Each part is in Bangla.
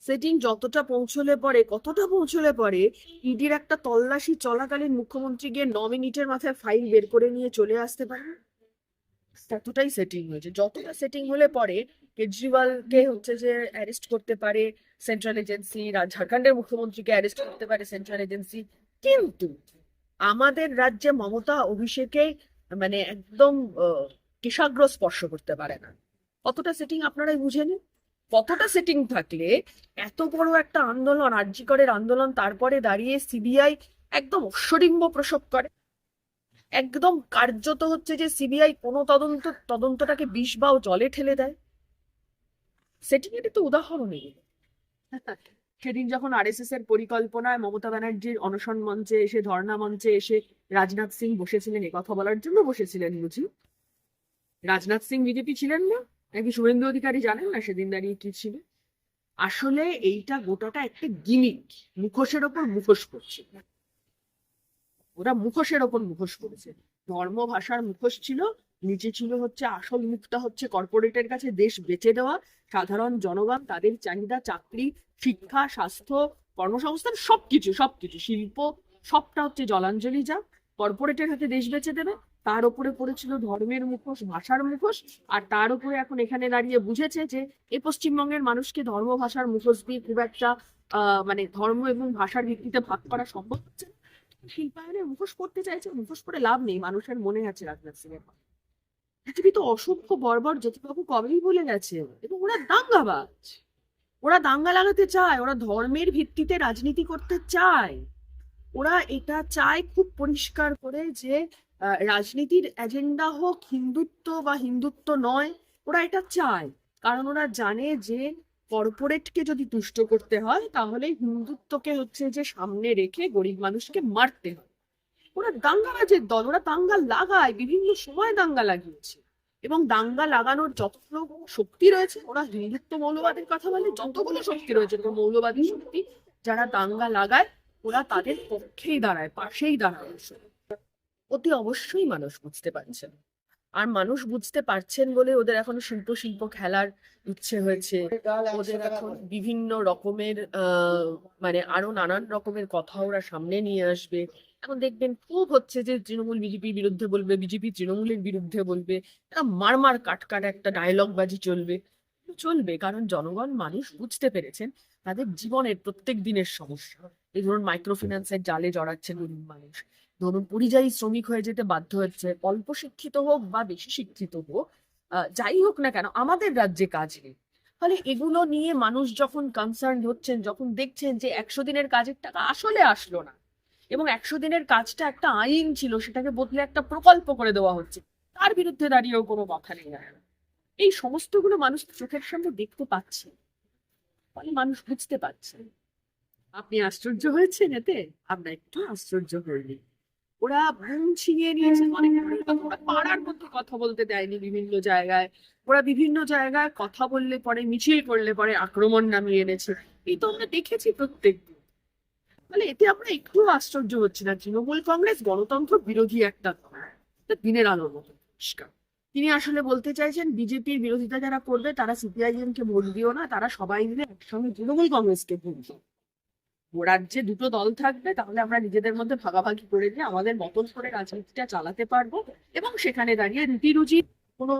সেটিং যতটা পৌঁছলে পরে কতটা পৌঁছলে পরে ইডির একটা তল্লাশি চলাকালীন মুখ্যমন্ত্রী গিয়ে ন মিনিটের মাথায় ফাইল বের করে নিয়ে চলে আসতে পারে? ততটাই সেটিং হয়েছে। যতটা সেটিং হলে পরে কেজরিওয়ালকে হচ্ছে যে অ্যারেস্ট করতে পারে সেন্ট্রাল এজেন্সি ঝাড়খণ্ডের মুখ্যমন্ত্রীকে অ্যারেস্ট করতে পারে সেন্ট্রাল এজেন্সি কিন্তু আমাদের রাজ্যে মমতা অভিষেকে মানে একদম আহ, কেশাগ্র স্পর্শ করতে পারে না। কতটা সেটিং আপনারাই বুঝে নিন। কতটা সেটিং থাকলে এত বড় একটা আন্দোলন আর্যিকরের আন্দোলন তারপরে দাঁড়িয়ে সিবিআই একদম অশ্বডিম্ব প্রসব করে। একদম কার্যত হচ্ছে যে সিবিআই কোনো তদন্ত, তদন্তটাকে বিষ বা জলে ঠেলে দেয়। সেটিং এর তো উদাহরণ সেদিন যখন আরএসএস এর পরিকল্পনায় মমতা ব্যানার্জির অনশন মঞ্চে এসে, ধর্ণা মঞ্চে এসে রাজনাথ সিং বসেছিলেন কথা বলার জন্য বসেছিলেন বুঝি? রাজনাথ সিং বিজেপি ছিলেন না? নাকি শুভেন্দু অধিকারী জানেন না? সেদিন দাঁড়িয়ে কি ছিল? আসলে এইটা গোটাটা একটা গিমিক মুখোশের ওপর মুখোশ করছে ওরা মুখোশের ওপর মুখোশ করেছে ধর্ম, ভাষার মুখোশ ছিল। নিচে ছিল হচ্ছে আসল মুখটা হচ্ছে কর্পোরেটের কাছে দেশ বেচে দেওয়া। সাধারণ জনগণ, তাদের চাহিদা, চাকরি, শিক্ষা, স্বাস্থ্য, কর্মসংস্থান, সবকিছু সবকিছু, শিল্প, সবটা হচ্ছে জলাঞ্জলি যা। কর্পোরেটের হাতে দেশ বেচে দেবে। তার উপরে পড়েছিল ধর্মের মুখোশ, ভাষার মুখোশ, আর তার উপরে এখন এখানে দাঁড়িয়ে বুঝেছে যে এ পশ্চিমবঙ্গের মানুষকে ধর্ম, ভাষার মুখোশ দিয়ে খুব একটা মানে ধর্ম এবং ভাষার ভিত্তিতে ভাগ করা সম্ভব হচ্ছে। শিল্পায়নের মুখোশ করতে চাইছে, মুখোশ করে লাভ নেই, মানুষের মনে আছে রাজনাথ সিং এর পৃথিবী তো অসংখ্য বর্বর জ্যোতিবাবু কবেই বলে গেছে এবং ওরা দাঙ্গাবাজ ওরা দাঙ্গা লাগাতে চায়, ওরা ধর্মের ভিত্তিতে রাজনীতি করতে চায়। ওরা এটা চায় খুব পরিষ্কার করে যে রাজনীতির এজেন্ডা হোক, হিন্দুত্ব বা হিন্দুত্ব নয়, ওরা এটা চায়। কারণ ওরা জানে যে কর্পোরেটকে যদি তুষ্ট করতে হয়, তাহলে হিন্দুত্বকে হচ্ছে যে সামনে রেখে গরিব মানুষকে মারতে হয়। ওরা দাঙ্গাবাজের দল, ওরা দাঙ্গা লাগায়, বিভিন্ন সময় দাঙ্গা লাগিয়েছে। এবং দাঙ্গা লাগানোর যতগুলো শক্তি রয়েছে, ওরা হিন্দুত্ব মৌলবাদের কথা বলে, যতগুলো শক্তি রয়েছে মৌলবাদী শক্তি, যারা দাঙ্গা লাগায়, ওরা তাদের পক্ষেই দাঁড়ায়, পাশেই দাঁড়ায়। অতি অবশ্যই মানুষ বুঝতে পারছেন। আর মানুষ বুঝতে পারছেন বলে ওদের এখন শিল্প শিল্প খেলার ইচ্ছে হয়েছে। ওদের এখন বিভিন্ন রকমের মানে আরও নানান রকমের কথা ওরা সামনে নিয়ে আসবে। এখন দেখবেন খুব হচ্ছে যে তৃণমূল বিজেপির বিরুদ্ধে বলবে, বিজেপি তৃণমূলের বিরুদ্ধে বলবে মারমার কাটকাট একটা ডায়লগ বাজি চলবে চলবে, কারণ জনগণ, মানুষ বুঝতে পেরেছেন তাদের জীবনের প্রত্যেক দিনের সমস্যা। এই ধরুন মাইক্রো ফিন্যান্সের জালে জড়াচ্ছে গরিব মানুষ। ধরুন পরিযায়ী শ্রমিক হয়ে যেতে বাধ্য হচ্ছে, অল্প শিক্ষিত হোক বা বেশি শিক্ষিত হোক যাই হোক না কেন, আমাদের রাজ্যে কাজ নেই। ফলে এগুলো নিয়ে মানুষ যখন কনসার্ন হচ্ছেন, যখন দেখছেন যে একশো দিনের কাজের টাকা আসলে আসলো না, এবং একশো দিনের কাজটা একটা আইন ছিল, সেটাকে বদলে একটা প্রকল্প করে দেওয়া হচ্ছে, তার বিরুদ্ধে দাঁড়িয়েও কোনো কথা নেই আর। এই সমস্তগুলো মানুষ চোখের সামনে দেখতে পাচ্ছে, ফলে মানুষ বুঝতে পারছে। আপনি আশ্চর্য হয়েছেন এতে? আমরা একটু আশ্চর্য হইনি। ওরা ঘুম ছিনিয়ে নিয়েছে অনেক। ওরা পাড়ার মধ্যে কথা বলতে দেয়নি বিভিন্ন জায়গায়। ওরা বিভিন্ন জায়গায় কথা বললে পরে, মিছিল করলে পরে আক্রমণ নামিয়ে এনেছে। এই তো আমরা দেখেছি প্রত্যেক তাহলে এতে আমরা একটু আশ্চর্য হচ্ছি না। তৃণমূল কংগ্রেস গণতন্ত্র বিরোধী একটা দিনের আলোর মতো তিনি আসলে বলতে চাইছেন, বিজেপির বিরোধিতা যারা করবে, তারা সিপিআইএম কে ভোট দিও না, তারা সবাই মিলে একসঙ্গে তৃণমূল কংগ্রেসকে ভোট দিও। রাজ্যে দুটো দল থাকবে, তাহলে আমরা নিজেদের মধ্যে ভাগাভাগি করে নিয়ে আমাদের মতন করে রাজনীতিটা চালাতে পারব এবং সেখানে দাঁড়িয়ে রুটি রুচির কোনো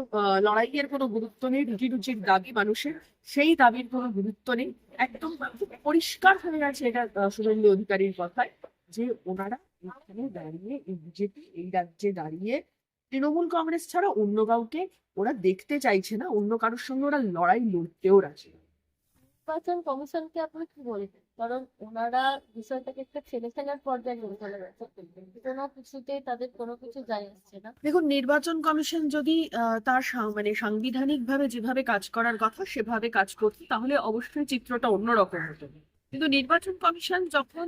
লড়াইয়ের কোনো গুরুত্ব নেই, রুটি রুচির দাবি মানুষের, সেই দাবির কোনো গুরুত্ব নেই একদম পরিষ্কার হয়ে গেছে এটা শুভেন্দু অধিকারীর কথায় যে ওনারা এখানে দাঁড়িয়ে, এই বিজেপি, এই রাজ্যে দাঁড়িয়ে তৃণমূল কংগ্রেস ছাড়া অন্য কাউকে ওরা দেখতে চাইছে না, অন্য কারোর সঙ্গে ওরা লড়াই লড়তেও রাজি। নির্বাচন কমিশনকে আপনি কি বলবেন কারণ ওনারা বিষয়টাকে একটা ছেলে খেলার পর্যায়ে নিয়ে চলে গেছে। কোনো কিছুতেই তাদের কোনো কিছু যায় আসছে না। দেখুন, নির্বাচন কমিশন যদি তার মানে সাংবিধানিক ভাবে যেভাবে কাজ করার কথা সেভাবে কাজ করতো তাহলে অবশ্যই চিত্রটা অন্যরকম হতো। কিন্তু নির্বাচন কমিশন যখন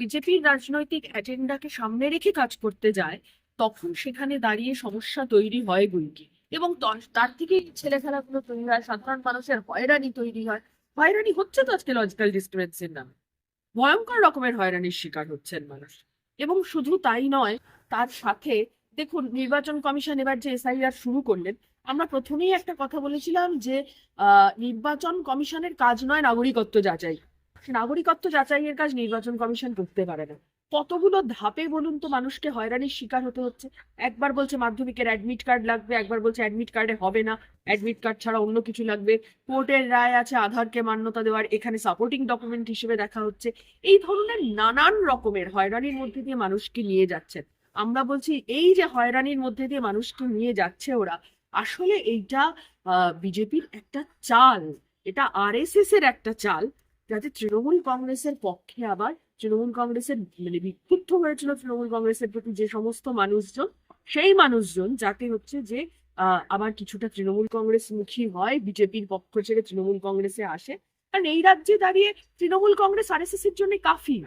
বিজেপির রাজনৈতিক এজেন্ডাকে সামনে রেখে কাজ করতে যায়, তখন সেখানে দাঁড়িয়ে সমস্যা তৈরি হয় বইকি এবং তার থেকেই ছেলে খেলাগুলো তৈরি হয়, সাধারণ মানুষের হয়রানি তৈরি হয়। হয়রানি হচ্ছে তো আজকে লজিক্যাল ডিস্টারবেন্সের নামে। ভয়ঙ্কর রকমের হয়রানির শিকার হচ্ছেন মানুষ। এবং শুধু তাই নয়, তার সাথে দেখুন, নির্বাচন কমিশন এবার যে এসআইআর শুরু করলেন, আমরা প্রথমেই একটা কথা বলেছিলাম যে নির্বাচন কমিশনের কাজ নয় নাগরিকত্ব যাচাই। নাগরিকত্ব যাচাইয়ের কাজ নির্বাচন কমিশন করতে পারে না। কতগুলো ধাপে বলুন তো মানুষকে হয়রানির শিকার হতে হচ্ছে? একবার বলছে মাধ্যমিকের অ্যাডমিট কার্ড লাগবে, একবার বলছে অ্যাডমিট কার্ডে হবে না। অ্যাডমিট কার্ড ছাড়া অন্য কিছু লাগবে। কোর্টের রায় আছে আধারকে মান্যতা দেওয়ার, এখানে সাপোর্টিং ডকুমেন্ট হিসেবে দেখা হচ্ছে। এই ধরনের নানান রকমের হয়রানির মধ্যে দিয়ে মানুষকে নিয়ে যাচ্ছেন আমরা বলছি, এই যে হয়রানির মধ্যে দিয়ে মানুষকে নিয়ে যাচ্ছে ওরা, আসলে এইটা বিজেপির একটা চাল। এটা আরএসএস এর একটা চাল, যাতে তৃণমূল কংগ্রেসের পক্ষে আবার তৃণমূল কংগ্রেসের মানে বিক্ষুব্ধ হয়েছিল তৃণমূল কংগ্রেসের প্রতি যে সমস্ত মানুষজন, সেই মানুষজন যাতে হচ্ছে যে আবার কিছুটা তৃণমূল কংগ্রেস মুখী হয়, বিজেপির পক্ষ ছেড়ে তৃণমূল কংগ্রেসে আসে। কারণ এই রাজ্যে দাঁড়িয়ে তৃণমূল কংগ্রেস আরএসএস এর জন্য কাফি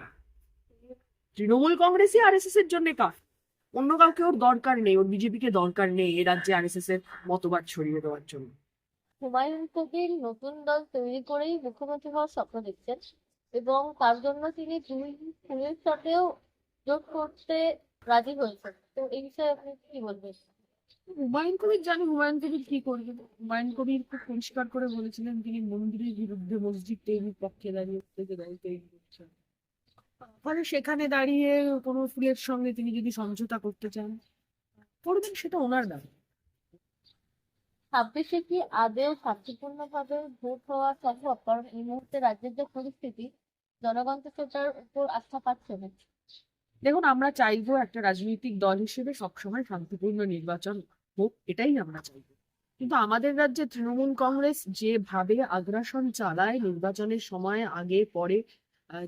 তৃণমূল কংগ্রেসই আরএসএস এর জন্য কাফি। অন্য কাউকে ওর দরকার নেই, ওর বিজেপিকে দরকার নেই এ রাজ্যে আরএসএস এর মতবাদ ছড়িয়ে দেওয়ার জন্য। হুমায়ুন কবির নতুন দল তৈরি করেই মুখ্যমন্ত্রী হওয়ার স্বপ্ন দেখছেন। এবং তার জন্য তিনি দুই ফুলের সাথেও জোট করতে রাজি হয়েছেন। তো এই বিষয়ে আপনি কি বলবেন? হুমায়ুন কবির, জানি হুমায়ুন কবির কি করবে। হুমায়ুন কবির খুব পরিষ্কার করে বলেছিলেন, তিনি মন্দিরের বিরুদ্ধে মসজিদ তৈরির পক্ষে দাঁড়িয়ে থেকে দল তৈরি করছেন। ফলে সেখানে দাঁড়িয়ে কোনো ফুলের সঙ্গে তিনি যদি সমঝোতা করতে চান, করবেন সেটা ওনার ব্যাপার ছাব্বিশে কি আদেও শান্তিপূর্ণভাবে ভোট হওয়া সম্ভব? কারণ এই মুহূর্তে রাজ্যের যে পরিস্থিতি জনগণ তো সেটার উপর আস্থা পাচ্ছে না। দেখুন আমরা চাইব একটা রাজনৈতিক দল হিসেবে সবসময় শান্তিপূর্ণ নির্বাচন হোক এটাই আমরা চাইব। কিন্তু আমাদের রাজ্যে তৃণমূল কংগ্রেস যেভাবে আগ্রাসন চালায় নির্বাচনের সময় আগে পরে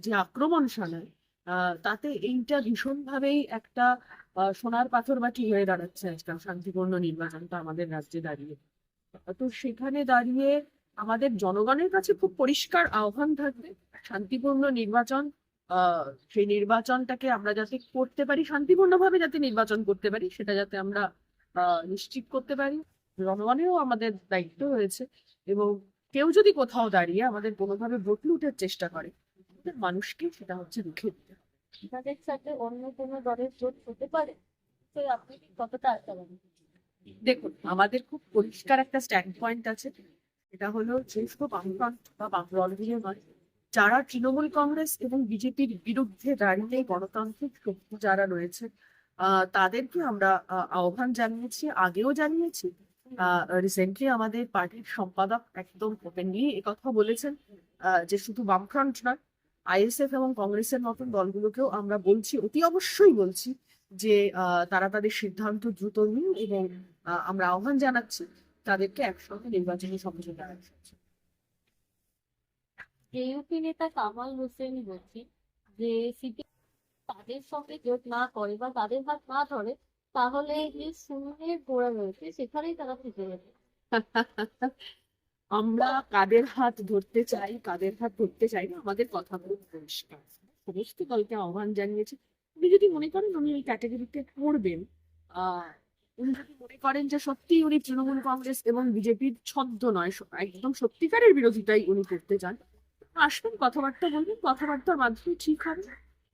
যে আক্রমণ আহ, তাতে এইটা ভীষণভাবেই একটা সোনার পাথর বাটি হয়ে দাঁড়াচ্ছে আজকাল শান্তিপূর্ণ নির্বাচনটা আমাদের রাজ্যে দাঁড়িয়ে। তো সেখানে দাঁড়িয়ে আমাদের জনগণের কাছে খুব পরিষ্কার আহ্বান থাকবে, শান্তিপূর্ণ নির্বাচন সেই নির্বাচনটাকে আমরা যাতে করতে পারি, শান্তিপূর্ণভাবে যাতে নির্বাচন করতে পারি, সেটা যাতে আমরা নিশ্চিত করতে পারি। জনগণেরও আমাদের দায়িত্ব রয়েছে এবং কেউ যদি কোথাও দাঁড়িয়ে আমাদের কোনোভাবে ভোট লুটের চেষ্টা করে মানুষকে সেটা হচ্ছে রুখে দিতে হবে। সাথে অন্য কোনো দলের জোট হতে পারে? তো আপনি কতটা আশাবাদী? দেখুন আমাদের খুব পরিষ্কার একটা স্ট্যান্ড পয়েন্ট আছে। এটা হলো শুধু বামফ্রন্ট বা বামফ্রন্টীয় নয় যারা তৃণমূল কংগ্রেস এবং বিজেপির বিরুদ্ধে দাঁড়িয়ে গণতান্ত্রিক শক্তি যারা রয়েছে তাদেরকে আমরা আহ, আহ্বান জানিয়েছি আগেও জানিয়েছি। রিসেন্টলি আমাদের পার্টির সম্পাদক একদম ওপেনলি কথা বলেছেন যে শুধু বামফ্রন্ট নয় আইএসএফ এবং কংগ্রেসের মতন দলগুলোকেও আমরা বলছি অতি অবশ্যই বলছি যে তারা তাদের সিদ্ধান্ত দ্রুত নিন এবং আমরা আহ্বান জানাচ্ছি তাদেরকে একসঙ্গে নির্বাচনী রাখার নেতা কামাল হোসেন বলছি যে সিপি তাদের সঙ্গে জোট না করে বা তাদের হাত না ধরে তাহলে যে শূন্যের গোড়া রয়েছে সেখানেই তারা থেকে যাবে। আমরা কাদের হাত ধরতে চাই কাদের হাত ধরতে চাই না আমাদের কথা খুব পরিষ্কার সমস্ত দলকে আহ্বান জানিয়েছে। উনি যদি মনে করেন উনি ওই ক্যাটাগরিতে পড়বেন উনি যদি মনে করেন যে সত্যি উনি তৃণমূল কংগ্রেস এবং বিজেপির ছদ্ম নয় একদম সত্যিকারের বিরোধিতাই উনি করতে চান আসবেন কথাবার্তা বলবেন কথাবার্তার মাধ্যমে ঠিক হবে।